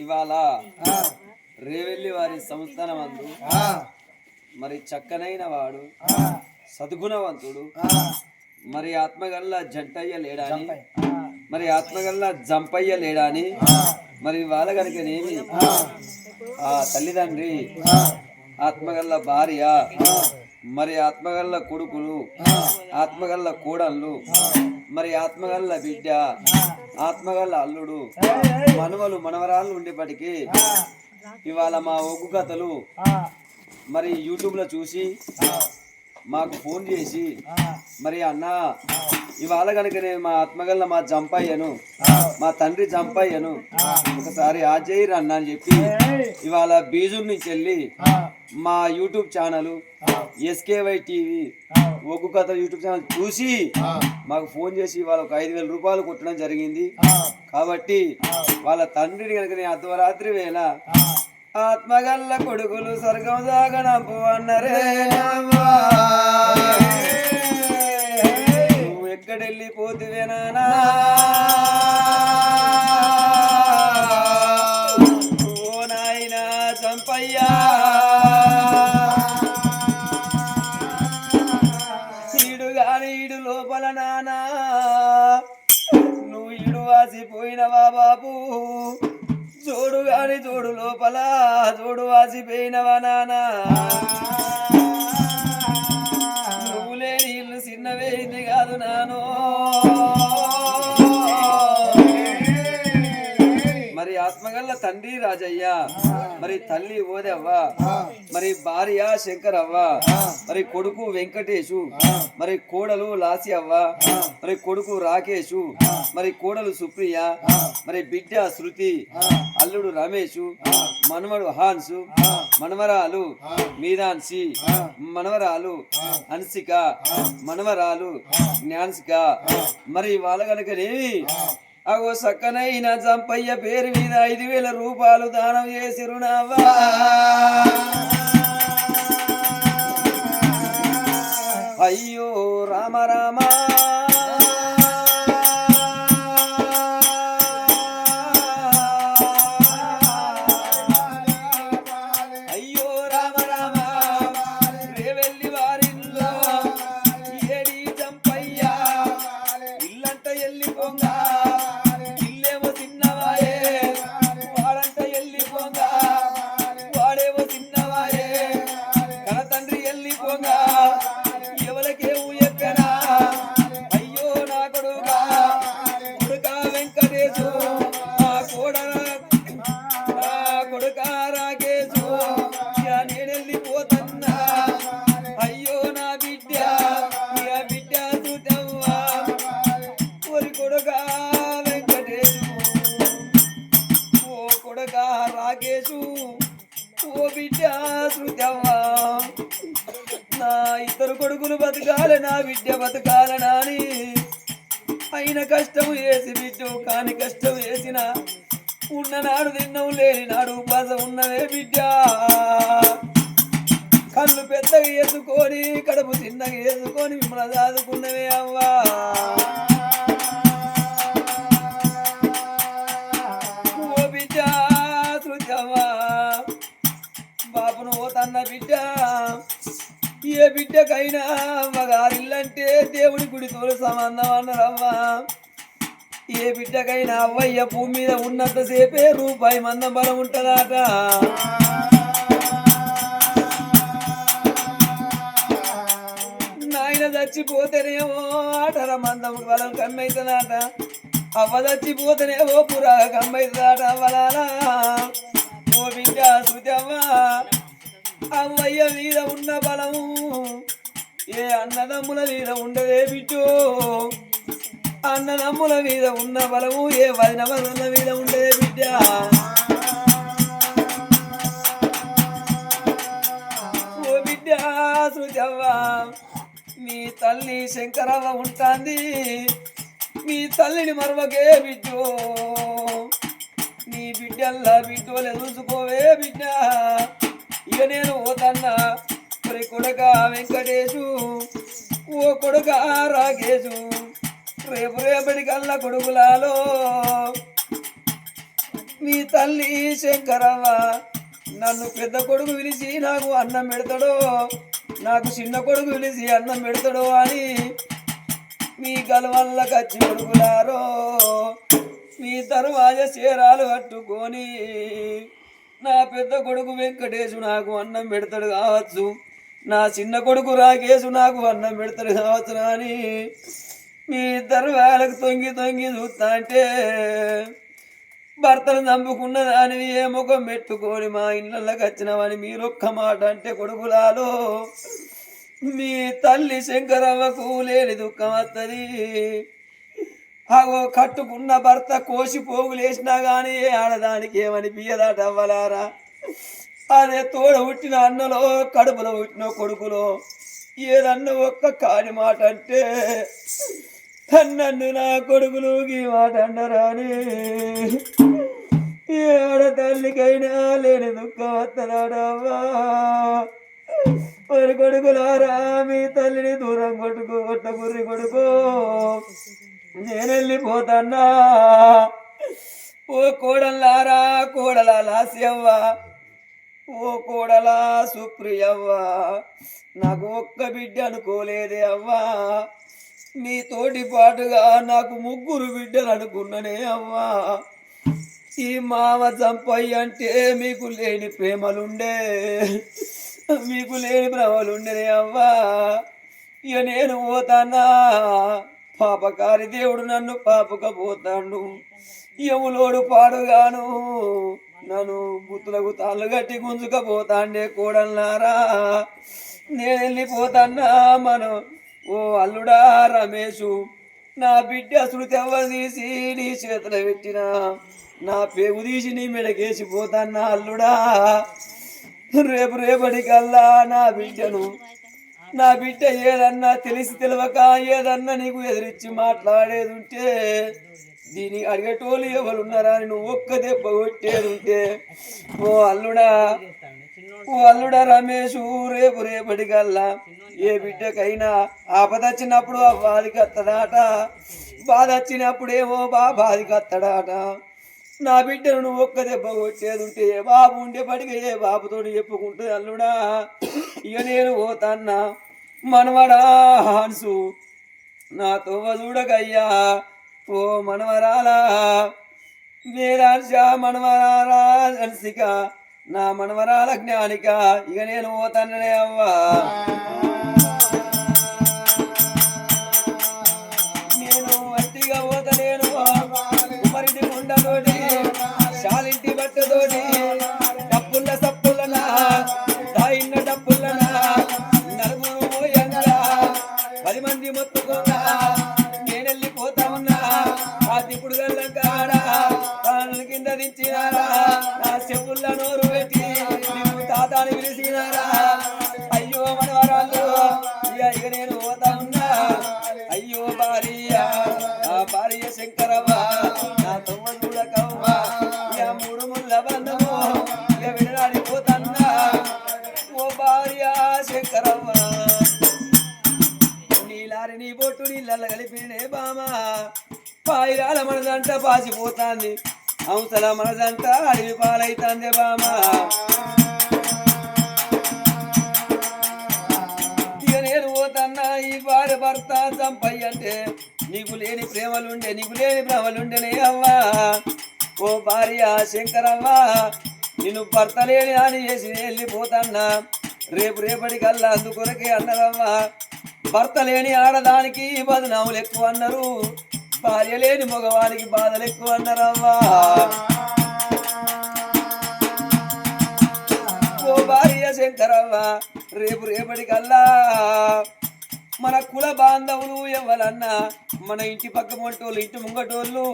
ఇవాళ రేవెల్లి వారి సంస్థానం అందు మరి చక్కనైన వాడు సద్గుణవంతుడు మరి ఆత్మగల్ల జంటయ్య లేడాని మరి ఆత్మగల్ల జంపయ్య లేడాని మరి వాళ్ళ కనుకనేమి ఆ తల్లిదండ్రి ఆత్మగల్ల భార్య మరి ఆత్మగల్ల కొడుకులు ఆత్మగల్ల కోడళ్ళు మరి ఆత్మగల్ల బిడ్డ ఆత్మగల్ల అల్లుడు మనవలు మనవరాళ్ళు ఉండేప్పటికీ ఇవాళ మా ఒగ్గు కథలు మరి యూట్యూబ్లో చూసి మాకు ఫోన్ చేసి మరి అన్న ఇవాళ కనుక నేను మా ఆత్మగల్ల మా జంపయ్యను మా తండ్రి జంపయ్యను ఒకసారి ఆజయ్యరు అన్న అని చెప్పి ఇవాళ బీజూర్ నుంచి వెళ్ళి మా YouTube channel S K Y TV ఒగ్గు కథ యూట్యూబ్ ఛానల్ చూసి మాకు ఫోన్ చేసి వాళ్ళ ఒక ఐదు వేల రూపాయలు కొట్టడం జరిగింది. కాబట్టి వాళ్ళ తండ్రిని కనుక నేను అర్ధరాత్రి వేళ ఆత్మగల్ల కొడుకులు స్వర్గం సాగనంపు అన్నరే ఎక్కడెళ్ళిపోతివే నానా ఓ నాయనా చంపయ్యా. ఈడు గాని ఈడు లోపల నానా. నువ్వు ఈడు వాసిపోయినవా బాబు. చూడు గాని చూడు లోపల చూడు వాసిపోయినవా నానా. చిన్నవేంది కాదు నాను. మరి ఆత్మగల్ల తండ్రి రాజయ్య మరి తల్లి ఓదవ్వ మరి భార్య శంకరవ్వ మరి కొడుకు వెంకటేశు మరి కోడలు లాసి అవ్వ మరి కొడుకు రాకేషు మరి కోడలు సుప్రియ మరి బిడ్డ శృతి అల్లుడు రమేషు మనవడు హాన్సు మనవరాలు మీరాన్సి మనవరాలు హన్సిక మనవరాలు జ్ఞాన్సిక. మరి వాళ్ళ కనుకనేవి అగో సక్కనైన జంపయ్య పేరు మీద ఐదు వేల రూపాయలు దానం చేసిరునావా అయ్యో రామ రామ. ఓ రాకేశు ఓ బిడ్డ శృతవ్వా నా ఇద్దరు కొడుకులు బతకాల నా బిడ్డ బతకాల నాని. అయిన కష్టం వేసి బిడ్డు కాని కష్టం వేసిన ఉన్ననాడు తిన్నవు లేని నాడు ఉపాసం ఉన్నదే బిడ్డ. కళ్ళు పెద్దగా వేసుకొని కడుపు చిన్నగా వేసుకొని మిమ్మల్ని దాదుకున్నవే అవ్వ. మగారిల్లంటే దేవుడి గుడితో సంబంధం అన్నారవ్వా ఏ బిడ్డకైనా అవ్వయ్య భూమి మీద ఉన్నంతసేపే రూపాయి మందం బలం ఉంటుందట. నాయన చచ్చిపోతేనేమో ఆటర మందం బలం కమ్మైతుందాట. అవ్వ చచ్చిపోతేనేమో పురా కమ్మైతుందాట అవ్వలాలా ఓ బిడ్డ శృతవ్వా అవ్వయ్య మీద ఉన్న బలము ఏ అన్నదమ్ముల మీద ఉండదే బిడ్డు. అన్నదమ్ముల మీద ఉన్న బలము ఏ వదినవరుల మీద ఉండదే బిడ్డ. ఓ బిడ్డ సృజవ్వా మీ తల్లి శంకరవ్వ ఉంటాంది. మీ తల్లిని మరవకే బిడ్డు. నీ బిడ్డల్లా బిడ్డోలే చూసుకోవే బిడ్డ. ఇక నేను పోతన్నా. మరి కొడుక వెంకటేశు ఓ కొడుక రాకేశు రేపు రేపటి కల్లా కొడుకులాలో. మీ తల్లి శంకరవ్వ నన్ను పెద్ద కొడుకు పిలిచి నాకు అన్నం పెడతాడో నాకు చిన్న కొడుకు పిలిచి అన్నం పెడతాడో అని మీ గలవల్ల కచ్చి కొడుకులారో. మీ తరువాత చీరాలు కట్టుకొని నా పెద్ద కొడుకు వెంకటేశు నాకు అన్నం పెడతాడు కావచ్చు. నా చిన్న కొడుకు రాకేసు నాకు అన్నం పెడతాడు కావచ్చు అని మీ ఇద్దరు వేలకు తొంగి తొంగి చూస్తా అంటే భర్తను చంపుకున్న దానివి ఏ ముఖం పెట్టుకొని మా ఇళ్ళకి వచ్చినవని మీరు ఒక్క మాట అంటే కొడుకులాలో మీ తల్లి శంకరవ్వకు లేని దుఃఖం వస్తుంది అగో కట్టుకున్న భర్త కోసి పోగులేసినా కానీ ఏ ఆడదానికి ఏమని బియ్యదాట అవ్వలారా? అదే తోడ పుట్టిన అన్నలో కడుపులో పుట్టిన కొడుకులో ఏదన్న ఒక్క కాని మాట అంటే తన్నన్ను నా కొడుకులు ఈ మాట అన్నరాని ఏడ తల్లికైనా లేని దుఃఖం వత్తనాడవ్వా మరి కొడుకులారా మీ తల్లిని దూరం కొట్టుకో కొట్ట గుర్రి కొడుకో. నేను వెళ్ళిపోతన్నా ఓ కోడలారా కోడల అవ్వా ఓ కోడలా సుప్రియవ్వా నాకు ఒక్క బిడ్డ అనుకోలేదే అవ్వా. నీతోటి పాటుగా నాకు ముగ్గురు బిడ్డలు అనుకున్ననే అవ్వా. ఈ మామ చంపయ్య అంటే మీకు లేని ప్రేమలుండే మీకు లేని భ్రమలుండేనే అవ్వా. ఇక నేను పోతానా? పాపకారి దేవుడు నన్ను పాపకపోతాడు. యములోడు పాడుగాను. నన్ను గుత్తులకు తాళ్ళు కట్టి గుంజుకపోతాండే కూడన్నారా నేను వెళ్ళిపోతాన్నా మనం ఓ అల్లుడా రమేషు నా బిడ్డ శృతి ఎవ్వరు తీసి నీ చేతులు పెట్టిన. నా పేగు తీసి నీ మెడకేసి పోతాన్నా అల్లుడా. రేపు రేపటికల్లా నా బిడ్డను నా బిడ్డ ఏదన్నా తెలిసి తెలియక ఏదన్నా నీకు ఎదిరించి మాట్లాడేది ఉంటే దీని అడిగేటోళ్ళు ఎవరున్నారా అని నువ్వు ఒక్క దెబ్బ కొట్టేది ఉంటే ఓ అల్లుడా ఓ అల్లుడా రమేష్ రేపు రేపటికల్లా ఏ బిడ్డకైనా ఆపద వచ్చినప్పుడు ఆ బాధికి వత్తడాట. బాధ వచ్చినప్పుడేమో బా బాధికి వత్తడాట. నా బిడ్డను నువ్వు ఒక్క దెబ్బ కొట్టేదింటే ఏ బాబు ఉండే ఏ బాబుతో చెప్పుకుంటుంది అల్లుడా? ఇక నేను పోతాన్నా. మనవడా హాన్సు నా తోవ చూడకయ్యా. ఓ మనవరాలా వేదాంశ మనవరాలా హన్సిక నా మనవరాల జ్ఞానిక ఇక నేను పోతాననే అవ్వా. నేను అట్టిగా పోతలేను కుమరిటి గుండతోటి శాలింటి బట్టతోటి ఓ భార్య ఆ భార్య శంకరవ్వ నా తొమ్మ చూడకవ్వ ఇక మూడు ముళ్ళ బంధము ఇక వినడానికి ఓ భార్య శంకరవ్వ. నీలారి నీ బొట్టు నీళ్ళ కలిపినే బామ. పాయిరాల మనదంట పాసిపోతాంది. అవసల మనదంట అడవి పాలైతాంది బామ. సంపై అంటే నీకు లేని ప్రేమలుండే నీకు లేని భ్రమలుండేనే అవ్వా. ఓ భార్య శంకరవ్వ నిన్ను భర్త లేని అని చేసి వెళ్ళిపోతన్నా. రేపు రేపటికల్లా అందుకొరకే అన్నదవ్వా భర్త లేని ఆడదానికి బదనాములు ఎక్కువ అన్నారు. భార్య లేని మగవానికి బాధలు ఎక్కువ అన్నారవ్వా. ఓ భార్య శంకరవ్వ రేపు రేపటికల్లా మన కుల బాంధవులు ఎవరన్నా మన ఇంటి పక్క మొట్టోళ్ళు ఇంటి ముంగటోళ్ళు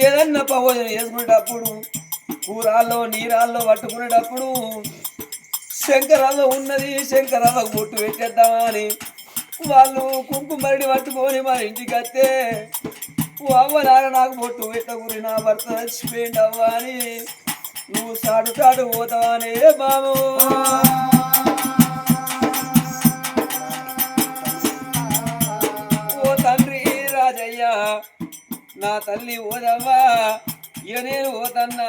ఏదన్నా ప్రయోజనం చేసుకునేటప్పుడు కూరాల్లో నీరాల్లో పట్టుకునేటప్పుడు శంకరవ్వ ఉన్నది శంకరవ్వకు బొట్టు పెట్టేద్దామా అని వాళ్ళు కుంకుమరిడి పట్టుకొని మన ఇంటికి వస్తే అవ్వ నాన్న నాకు బొట్టు పెట్ట గురి నా భర్త చచ్చిపోయిండవ్వా అని నువ్వు సాటు సాటు పోతావానే బాబు. నా తల్లి ఓదవ్వా ఇక నేను ఓతన్నా.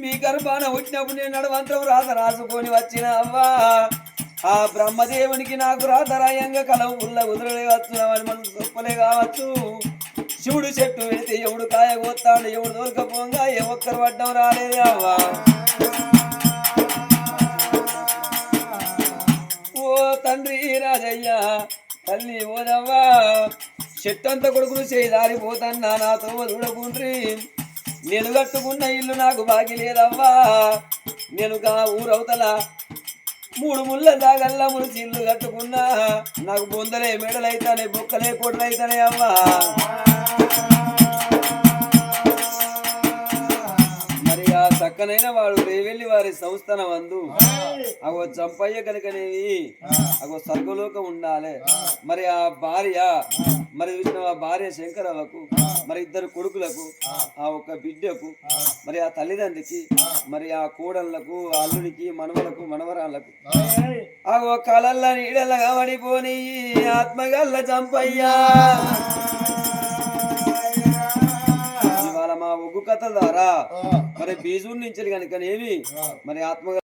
మీ గర్భాన వచ్చినప్పుడు నేను నడవంతరం రాత రాసుకొని వచ్చిన అవ్వా. ఆ బ్రహ్మదేవునికి నాకు రాతరాయంగా కలం ఉల్ల కుదరలే వచ్చున్నామని మనం గొప్పలే కావచ్చు. శివుడు చెట్టు వెళితే ఎవడు కాయ కోస్తాడు ఎవడు దొరకపోగా ఏ ఒక్కరు పడ్డం రాలేదే అవ్వా. ఓ తండ్రి రాజయ్య తల్లి ఓదవ్వా చెట్టంత కొడుకులు చేయి దారిపోతన్నా నాతో చూడకుండ్రి నేను కట్టుకున్న ఇల్లు నాకు బాగి లేదవ్వా. నేను కా ఊరవతల మూడు ముళ్ళ దాగల్లా మురిచి ఇల్లు కట్టుకున్నా. నాకు బొందలే మెడలైతానే బొక్కలే కొడలైతానే అవ్వా. మరి ఆ చక్కనైన వాడు రేవెల్లి వారి సంస్థన వందు. అగో చంపయ్య కనుకనేవి అగో స్వర్గలోకం ఉండాలి. మరి ఆ భార్య మరి చూసిన ఆ భార్య శంకరవ్వకు మరి ఇద్దరు కొడుకులకు ఆ. ఒక్క బిడ్డకు మరి ఆ తల్లిదండ్రికి మరి ఆ కోడళ్ళకు అల్లుడికి మనవలకు మనవరాళ్ళకు. అగో కళల్ల నీడల్లగా పడిపోని ఆత్మగల్ల చంపయ్యా. ఇవాళ మా ఒగ్గు కథ ద్వారా మరి బీజూరు నుంచి కనుకనేవి మరి ఆత్మ